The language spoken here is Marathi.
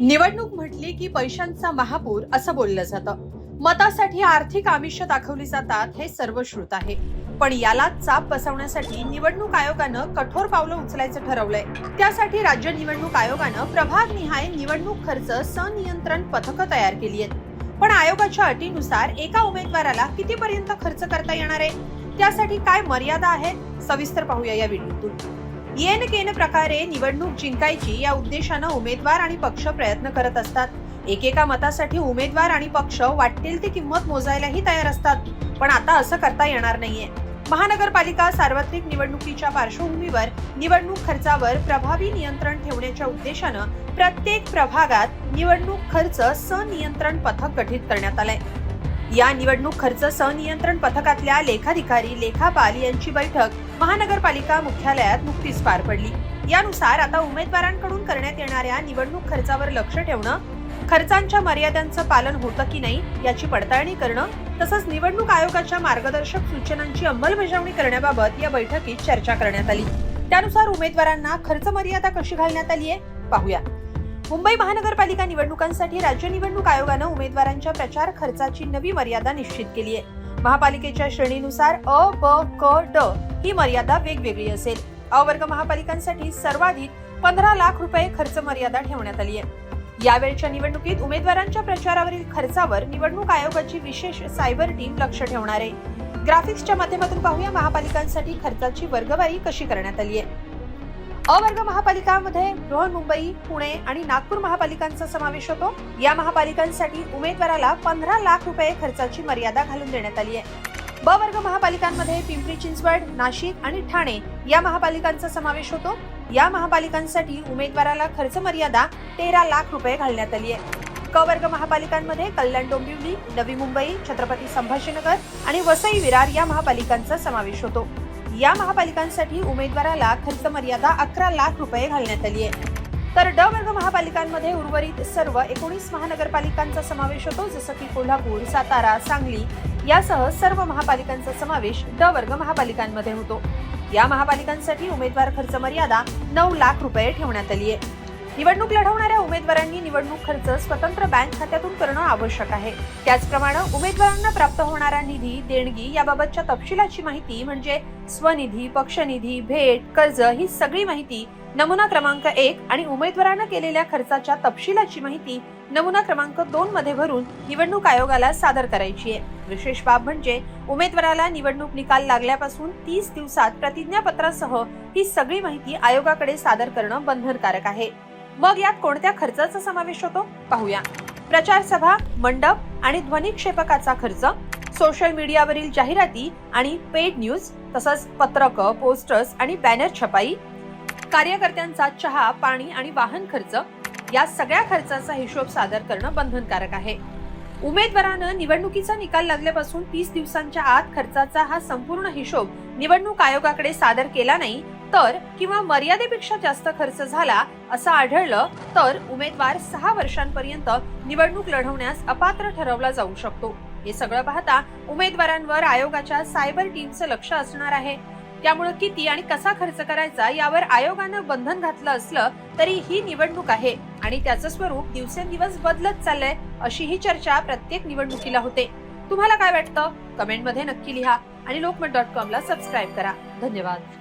निवडणूक म्हटली की पैशांचा महापूर असं बोललं जातं. मतासाठी आर्थिक आमिष दाखवली जातात हे सर्वश्रुत आहे. पण याला चाप बसवण्यासाठी निवडणूक आयोगानं कठोर पावलं उचलायचं ठरवलंय. त्यासाठी राज्य निवडणूक आयोगानं प्रभाग निहाय निवडणूक खर्च सनियंत्रण पथकं तयार केली आहेत. पण आयोगाच्या अटीनुसार एका उमेदवाराला कितीपर्यंत खर्च करता येणार आहे? त्यासाठी काय मर्यादा आहेत? सविस्तर पाहूया या व्हिडिओतून. येन केन प्रकारे निवडणूक जिंकायची या उद्देशानं उमेदवार आणि पक्ष प्रयत्न करत असतात. एकेका मतासाठी उमेदवार आणि पक्ष वाटेल ती किंमत मोजायलाही तयार असतात. पण आता असं करता येणार नाहीये. महानगरपालिका सार्वत्रिक निवडणुकीच्या पार्श्वभूमीवर निवडणूक खर्चावर प्रभावी नियंत्रण ठेवण्याच्या उद्देशानं प्रत्येक प्रभागात निवडणूक खर्च सनियंत्रण पथक गठीत करण्यात आलंय. या निवडणूक खर्च सनियंत्रण पथकातल्या लेखाधिकारी लेखापाल यांची बैठक महानगरपालिका मुख्यालयात नुकतीच पार पडली. यानुसार आता उमेदवारांकडून करण्यात येणाऱ्या निवडणूक खर्चावर लक्ष ठेवणं खर्चांच्या मर्यादांचं पालन होतं की नाही याची पडताळणी करणं तसंच निवडणूक आयोगाच्या मार्गदर्शक सूचनांची अंमलबजावणी करण्याबाबत या बैठकीत चर्चा करण्यात आली. त्यानुसार उमेदवारांना खर्च मर्यादा कशी घालण्यात आली आहे पाहूया. मुंबई महानगरपालिका निवडणुकांसाठी राज्य निवडणूक आयोगानं उमेदवारांच्या प्रचार खर्चाची नवी मर्यादा निश्चित केली आहे. महापालिकेच्या श्रेणीनुसार अ ब क ड ही मर्यादा वेगवेगळी असेल. अ वर्ग महापालिकांसाठी सर्वाधिक पंधरा लाख रुपये खर्च मर्यादा ठेवण्यात आली आहे. यावेळच्या निवडणुकीत उमेदवारांच्या प्रचारावरील खर्चावर निवडणूक आयोगाची विशेष सायबर टीम लक्ष ठेवणार आहे. ग्राफिक्सच्या माध्यमातून पाहूया महापालिकांसाठी खर्चाची वर्गवारी कशी करण्यात आली आहे. अवर्ग महापालिकामध्ये महापालिकांमध्ये बृहन्मुंबई पुणे आणि नागपूर महापालिकांचा समावेश होतो. या महापालिकांसाठी उमेदवाराला पंधरा लाख रुपये खर्चाची मर्यादा घालून देण्यात आली आहे. ब वर्ग महापालिकांमध्ये पिंपरी चिंचवड नाशिक आणि ठाणे या महापालिकांचा समावेश होतो. या महापालिकांसाठी उमेदवाराला खर्च मर्यादा तेरा लाख रुपये घालण्यात आली आहे. क वर्ग महापालिकांमध्ये कल्याण डोंबिवली नवी मुंबई छत्रपती संभाजीनगर आणि वसई विरार या महापालिकांचा समावेश होतो. या महापालिकांसाठी उमेदवाराला खर्च मर्यादा अकरा लाख रुपये घालण्यात आली आहे. तर ड वर्ग महापालिकांमध्ये उर्वरित सर्व एकोणीस महानगरपालिकांचा समावेश होतो जसं की कोल्हापूर सातारा सांगली यासह सर्व महापालिकांचा समावेश ड वर्ग महापालिकांमध्ये होतो. या महापालिकांसाठी उमेदवार खर्च मर्यादा नऊ लाख रुपये ठेवण्यात आली आहे. निवडणूक लढवणाऱ्या उमेदवारांनी निवडणूक खर्च स्वतंत्र बँक खात्यातून करणं आवश्यक आहे. त्याचप्रमाणे उमेदवारांना प्राप्त होणारा निधी देणगी याबाबतच्या तपशिलाची माहिती म्हणजे स्वनिधी पक्षनिधी भेट कर्ज ही सगळी माहिती नमुना क्रमांक एक आणि उमेदवारानं केलेल्या खर्चाच्या तपशिलाची माहिती नमुना क्रमांक दोन मध्ये भरून निवडणूक आयोगाला सादर करायची आहे. विशेष बाब म्हणजे उमेदवाराला निवडणूक निकाल लागल्यापासून तीस दिवसात प्रतिज्ञापत्रासह ही सगळी माहिती आयोगाकडे सादर करणं बंधनकारक आहे. मग यात कोणत्या खर्चाचा समावेश होतो? पाहूया. प्रचार सभा मंडप आणि ध्वनिक्षेपकाचा खर्च सोशल मीडियावरील जाहिराती आणि पेड न्यूज तसंच पत्रक पोस्टर्स आणि बॅनर छपाई कार्यकर्त्यांचा चहा पाणी आणि वाहन खर्च या सगळ्या खर्चाचा हिशोब सादर करणं बंधनकारक आहे. उमेदवारानं निवडणुकीचा निकाल लागल्यापासून तीस दिवसांच्या आत खर्चाचा हा संपूर्ण हिशोब निवडणूक आयोगाकडे सादर केला नाही तर किंवा मर्यादेपेक्षा जास्त खर्च झाला असं आढळलं तर उमेदवार सहा वर्षांपर्यंत निवडणूक लढवण्यास अपात्र ठरवला जाऊ शकतो. हे सगळं पाहता उमेदवारांवर आयोगाच्या सायबर टीमचं लक्ष असणार आहे. त्यामुळे किती आणि कसा खर्च करायचा यावर आयोगानं बंधन घातलं असलं तरी ही निवडणूक आहे. आणि त्याचं स्वरूप दिवसेंदिवस बदलत चाललंय अशी ही चर्चा प्रत्येक निवडणुकीला होते. तुम्हाला काय वाटतं? कमेंटमध्ये नक्की लिहा आणि लोकमत डॉट कॉम ला सबस्क्राईब करा. धन्यवाद.